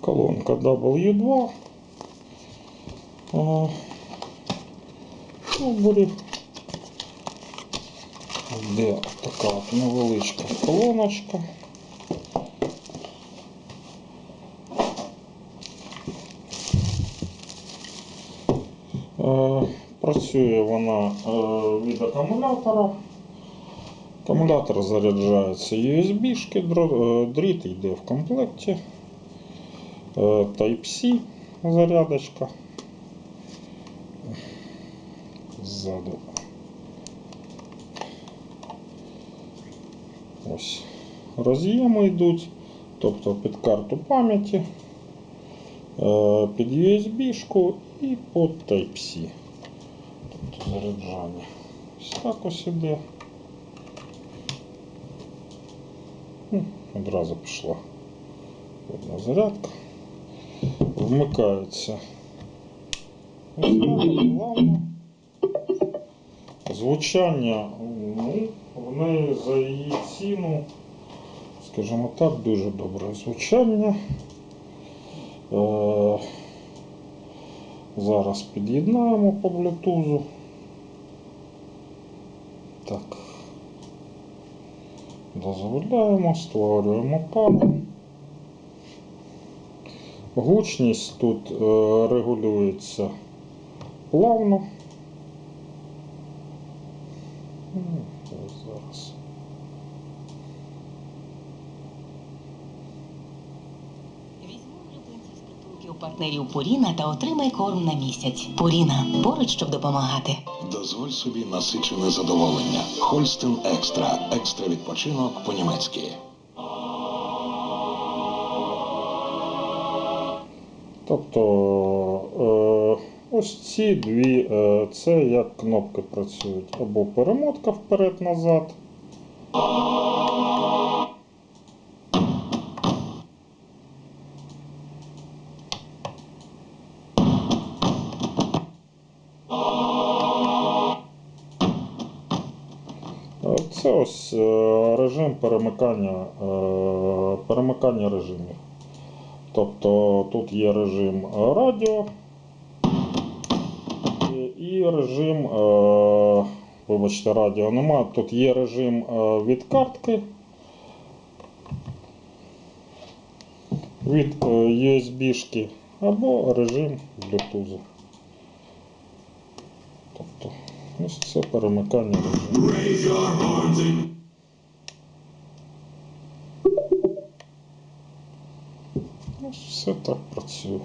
колонка W2. А, Шубурів. Де така невеличка колоночка. Працює вона е, від акумулятора. Акумулятор заряджається USB-шки, е, дріт йде в комплекті. Е, Type-C зарядочка. Ззаду. Ось роз'єми йдуть, тобто під карту пам'яті, е, під USB-шку і під Type-C. Тобто заряджання. Ось так ось іде. Одразу пішла одна зарядка. Вмикається. Звучання, ну, в неї за її ціну, скажімо так, дуже добре звучання. Е, зараз під'єднаємо по блютузу. Так. Дозволяємо, створюємо пару. Гучність тут е, регулюється плавно. Ну, Зараз. Партнерів Пуріна та отримай корм на місяць. Пуріна поруч, щоб допомагати. Дозволь собі насичене задоволення. Хольстин Екстра. Екстра відпочинок по-німецьки. Тобто е, ось ці дві, е, це як кнопки працюють. Або перемотка вперед-назад. Це ось е, режим перемикання, перемикання режимів. Тобто тут є режим е, радіо і- режим, е, вибачте, радіо нема. Тут є режим е, від картки, від е, USB-шки або режим Bluetooth. Тобто ось це перемикання режимів. Все так працює.